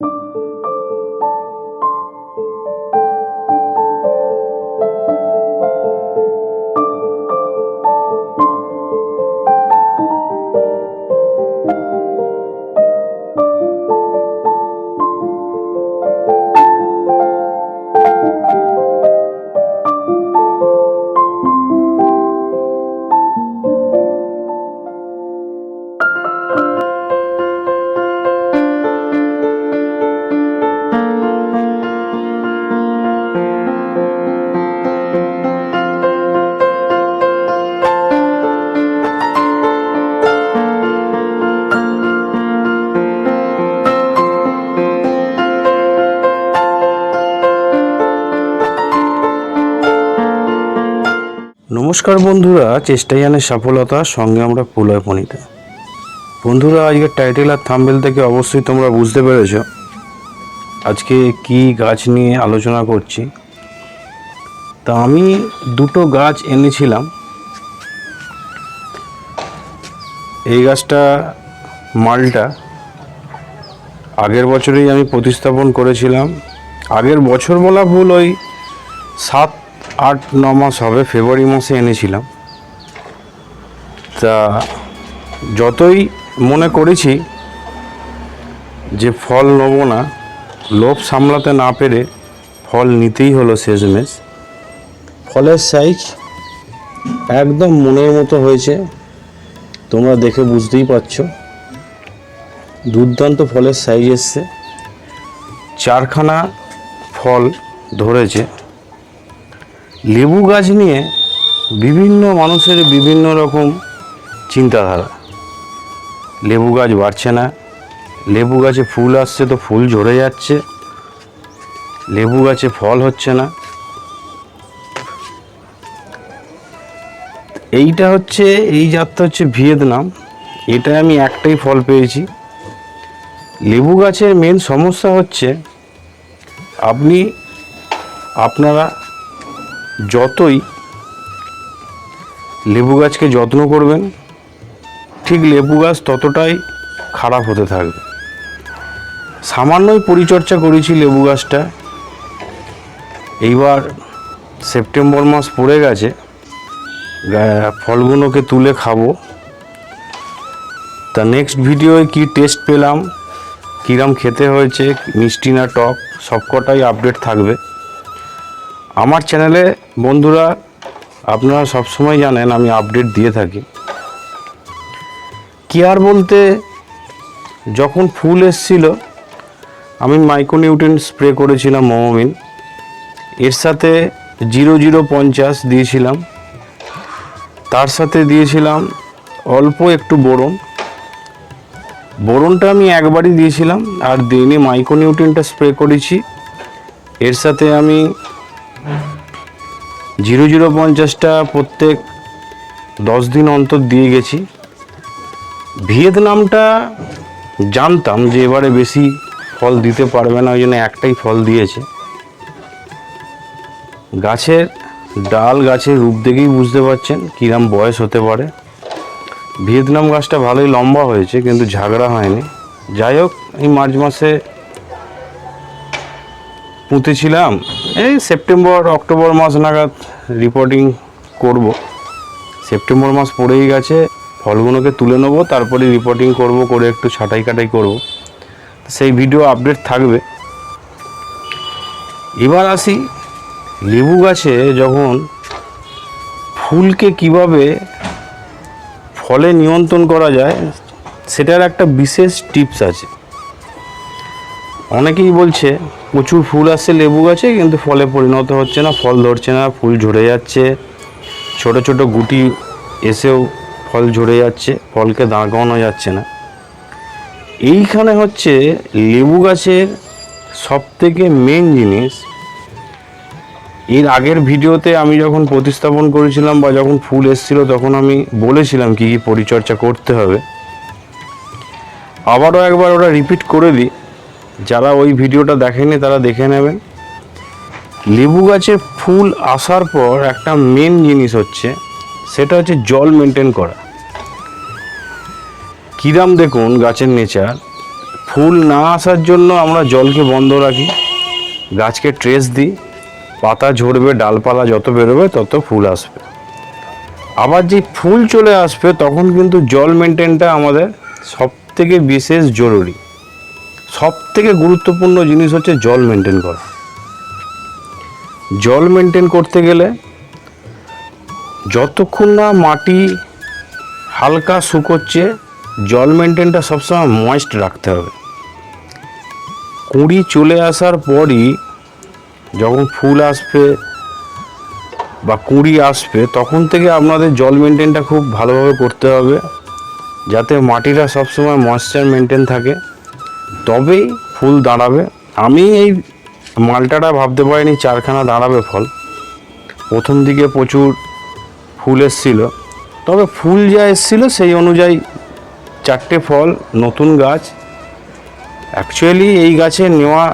you নমস্কার বন্ধুরা, চেষ্টাই জানে সফলতা, সঙ্গে আমরা পুলয় পণিতা বন্ধুরা, আজকের টাইটেল আর থাম্বেল থেকে অবশ্যই তোমরা বুঝতে পেরেছ। আজকে কি গাছ নিয়ে আলোচনা করছি। তা আমি দুটো গাছ এনেছিলাম। এই গাছটা মালটা আগের বছরেই আমি প্রতিস্থাপন করেছিলাম। আগের বছর বলা ভুল, ওই সাত আট, ন মাস হবে, ফেব্রুয়ারি মাসে এনেছিলাম। তা যতই মনে করেছি যে ফল নেব না, লোভ সামলাতে না পেরে ফল নিতেই হলো শেষমেশ। ফলের সাইজ একদম মনের মতো হয়েছে, তোমরা দেখে বুঝতেই পারছ। দুর্দান্ত ফলের সাইজ এসছে। চারখানা ফল ধরেছে। লেবু গাছ নিয়ে বিভিন্ন মানুষের বিভিন্ন রকম চিন্তাধারা। লেবু গাছ বাড়ছে না। লেবু গাছে ফুল আসছে তো ফুল ঝরে যাচ্ছে। লেবু গাছে ফল হচ্ছে না। এইটা হচ্ছে, এই জাতটা হচ্ছে ভিয়েতনাম। এটা আমি একটাই ফল পেয়েছি। লেবু গাছের মেন সমস্যা হচ্ছে, আপনি, আপনারা যতই লেবু গাছকে যত্ন করবেন, ঠিক লেবু গাছ ততটাই খারাপ হতে থাকবে। সামান্যই পরিচর্যা করেছি লেবু গাছটা। এইবার সেপ্টেম্বর মাস পড়ে গেছে ফলগুলোকে তুলে খাব। তা নেক্সট ভিডিওয় কি টেস্ট পেলাম, কিরম খেতে হয়েছে, মিষ্টি না টক, সবকটাই আপডেট থাকবে। আমার চ্যানেলে বন্ধুরা, আপনারা সবসময় জানেন, আমি আপডেট দিয়ে থাকি। কেয়ার বলতে, যখন ফুল এসছিল, আমি মাইক্রোনিউট্রেন স্প্রে করেছিলাম মোমোমিন এর সাথে জিরো জিরো পঞ্চাশ দিয়েছিলাম। তার সাথে দিয়েছিলাম অল্প একটু বোরন। বোরনটা আমি একবারই দিয়েছিলাম, আর দিনে মাইক্রোনিউট্রেনটা স্প্রে করেছি। এর সাথে আমি জিরো জিরো পঞ্চাশটা প্রত্যেক দশ দিন অন্তর দিয়ে গেছি। ভিয়েতনামটা জানতাম যে এবারে বেশি ফল দিতে পারবে না, ওই জন্য একটাই ফল দিয়েছে। গাছের ডাল গাছের রূপ দেখেই বুঝতে পারছেন কিরম বয়স হতে পারে। ভিয়েতনাম গাছটা ভালোই লম্বা হয়েছে, কিন্তু ঝাগড়া হয়নি। যাই হোক, এই মার্চ মাসে পুঁতেছিলাম, এই সেপ্টেম্বর, অক্টোবর মাস নাগাদ রিপোর্টিং করব। সেপ্টেম্বর মাস পড়েই গেছে, ফলগুলোকে তুলে নেব, তারপরে রিপোর্টিং করব, করে একটু ছাটাই কাটাই করব। সেই ভিডিও আপডেট থাকবে। এবার আসি লেবু গাছে, যখন ফুলকে কীভাবে ফলে নিয়ন্ত্রণ করা যায়, সেটার একটা বিশেষ টিপস আছে। অনেকেই বলছে প্রচুর ফুল আসছে, লেবু গাছে, কিন্তু ফলে পরিণত হচ্ছে না, ফল ধরছে না, ফুল ঝরে যাচ্ছে। ছোট ছোট গুটি এসেও ফল ঝরে যাচ্ছে, ফলকে দাঁড় করানো যাচ্ছে না। এইখানে হচ্ছে লেবু গাছের সব থেকে মেন জিনিস। এর আগের ভিডিওতে আমি যখন প্রতিস্থাপন করেছিলাম বা যখন ফুল এসেছিল, তখন আমি বলেছিলাম কি কি পরিচর্যা করতে হবে। আবারও একবার ওটা রিপিট করে দিই। যারা ওই ভিডিওটা দেখেনি তারা দেখে নেবেন। লেবু গাছে ফুল আসার পর একটা মেন জিনিস হচ্ছে, সেটা হচ্ছে জল মেনটেন করা। কিরাম দেখুন গাছের নেচার ফুল না আসার জন্য আমরা জলকে বন্ধ রাখি, গাছকে ট্রেস দিই, পাতা ঝরবে, ডালপালা যত বেরোবে তত ফুল আসবে। আবার যে ফুল চলে আসবে, তখন কিন্তু জল মেনটেনটা আমাদের সব থেকে বিশেষ জরুরি। সব থেকে গুরুত্বপূর্ণ জিনিস হচ্ছে জল মেনটেন করা। জল মেনটেন করতে গেলে যতক্ষণ না মাটি হালকা শুকোচ্ছে, জল মেনটেনটা সবসময় ময়েস্ট রাখতে হবে। কুঁড়ি চলে আসার পরই যখন ফুল আসবে বা কুঁড়ি আসবে, তখন থেকে আপনাদের জল মেনটেনটা খুব ভালোভাবে করতে হবে, যাতে মাটিটা সবসময় ময়েশ্চার মেনটেন থাকে। তবেই ফুল দাঁড়াবে। আমি এই মালটাটা ভাবতে পারিনি চারখানা দাঁড়াবে ফল। প্রথম দিকে প্রচুর ফুল এসছিল। তবে ফুল যা এসছিল সেই অনুযায়ী চারটে ফল, নতুন গাছ। অ্যাকচুয়ালি এই গাছে নেওয়া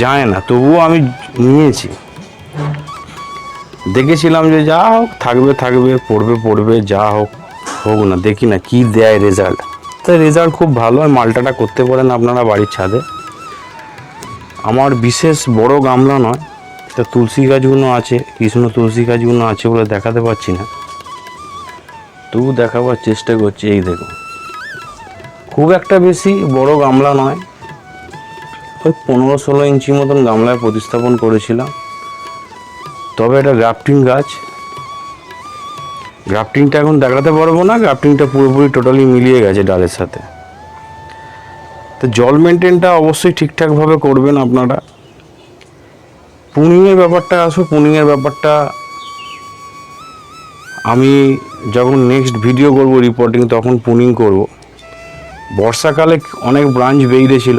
যায় না, তবুও আমি নিয়েছি। দেখেছিলাম যে যা হোক, থাকবে থাকবে, পড়বে পড়বে, যা হোক হোক না, দেখি না কি দেয় রেজাল্ট তাই রেজাল্ট খুব ভালো। আর মালটাটা করতে পারেন আপনারা বাড়ির ছাদে। আমার বিশেষ বড় গামলা নয়, এটা তুলসী গাছগুলো আছে, কৃষ্ণ তুলসী গাছগুলো আছে বলে দেখাতে পারছি না। তবু দেখাবার চেষ্টা করছি, এই দেখো খুব একটা বেশি বড় গামলা নয়। ওই পনেরো ষোলো ইঞ্চি মতন গামলায় প্রতিস্থাপন করেছিলাম। তবে এটা গ্রাফটিং গাছ। গ্রাফটিংটা এখন দেখাতে পারব না গ্রাফটিংটা পুরোপুরি টোটালি মিলিয়ে গেছে ডালের সাথে। তো জল মেনটেনটা অবশ্যই ঠিকঠাকভাবে করবেন আপনারা। পুনিংয়ের ব্যাপারটা আসো পুনিংয়ের ব্যাপারটা আমি যখন নেক্সট ভিডিও করব রিপোর্টিং তখন পুনিং করব। বর্ষাকালে অনেক ব্রাঞ্চ বেরিয়েছিল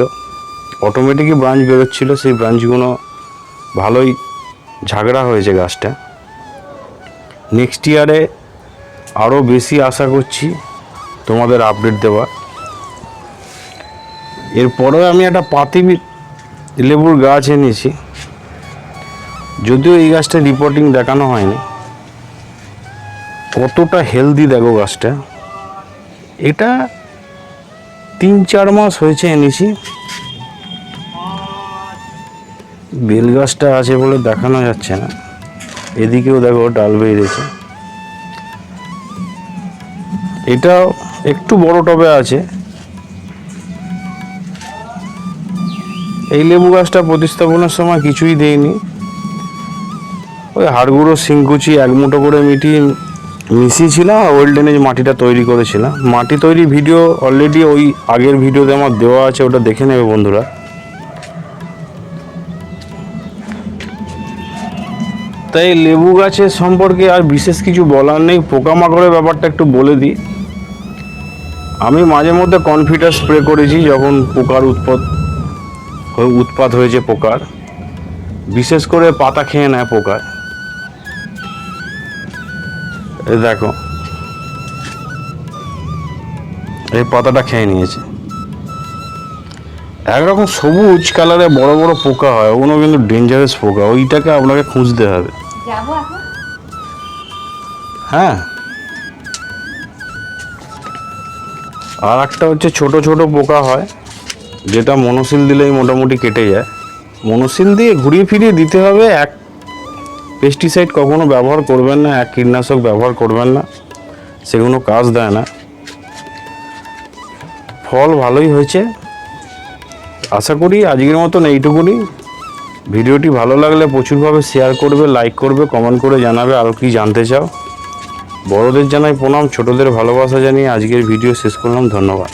অটোমেটিকই ব্রাঞ্চ বেরোচ্ছিল, সেই ব্রাঞ্চগুলো ভালোই ঝাগড়া হয়েছে গাছটা। নেক্সট ইয়ারে আরও বেশি আশা করছি তোমাদের আপডেট দেওয়া এরপরেও আমি একটা পাতি লেবুর গাছ এনেছি। যদিও এই গাছটা রিপোর্টিং দেখানো হয়নি। কতটা হেলদি দেখো গাছটা। এটা তিন চার মাস হয়েছে এনেছি। বেল গাছটা আছে বলে দেখানো যাচ্ছে না। এদিকেও দেখো ডাল বেরিয়েছে। এটাও একটু বড় টবে আছে। এই লেবু গাছটা প্রতিস্থাপনের সময় কিছুই দেয়নি। ওই হাড়গুঁড়ো, শিংকুচি এক মুঠো করে মিটিয়ে মিশিয়েছিলাম আর ওয়েল ড্রেনেজ মাটিটা তৈরি করেছিলাম। মাটি তৈরি ভিডিও অলরেডি ওই আগের ভিডিওতে আমার দেওয়া আছে, ওটা দেখে নেবে বন্ধুরা। তাই লেবু গাছের সম্পর্কে আর বিশেষ কিছু বলার নেই। পোকামাকড়ের ব্যাপারটা একটু বলে দিই। আমি মাঝে মধ্যে কনফিডার স্প্রে করেছি যখন পোকার উৎপাদ হয়ে- উৎপাত হয়েছে পোকার। বিশেষ করে পাতা খেয়ে নেয় পোকার। দেখো। এই পাতাটা খেয়ে নিয়েছে। একরকম সবুজ কালারে বড় বড় পোকা হয় ওগুলো কিন্তু ডেঞ্জারাস পোকা ওইটাকে আপনাকে খুঁজতে হবে। হ্যাঁ। আর একটা হচ্ছে ছোট ছোট পোকা হয়, যেটা মনোসিল দিলেই মোটামুটি কেটে যায়। মনোসিল দিয়ে ঘুরিয়ে ফিরিয়ে দিতে হবে, এক পেস্টিসাইড কখনো ব্যবহার করবেন না, এক কীটনাশক ব্যবহার করবেন না সেগুলো কাজ দেয় না। ফল ভালোই হয়েছে। আশা করি আজকের মতন এইটুকুনি। ভিডিওটি ভালো লাগলে প্রচুরভাবে শেয়ার করবে লাইক করবে কমেন্ট করে জানাবে, আরও কি জানতে চাও। বড়দের জানাই প্রণাম ছোটদের ভালোবাসা জানিয়ে আজকের ভিডিও শেষ করলাম ধন্যবাদ।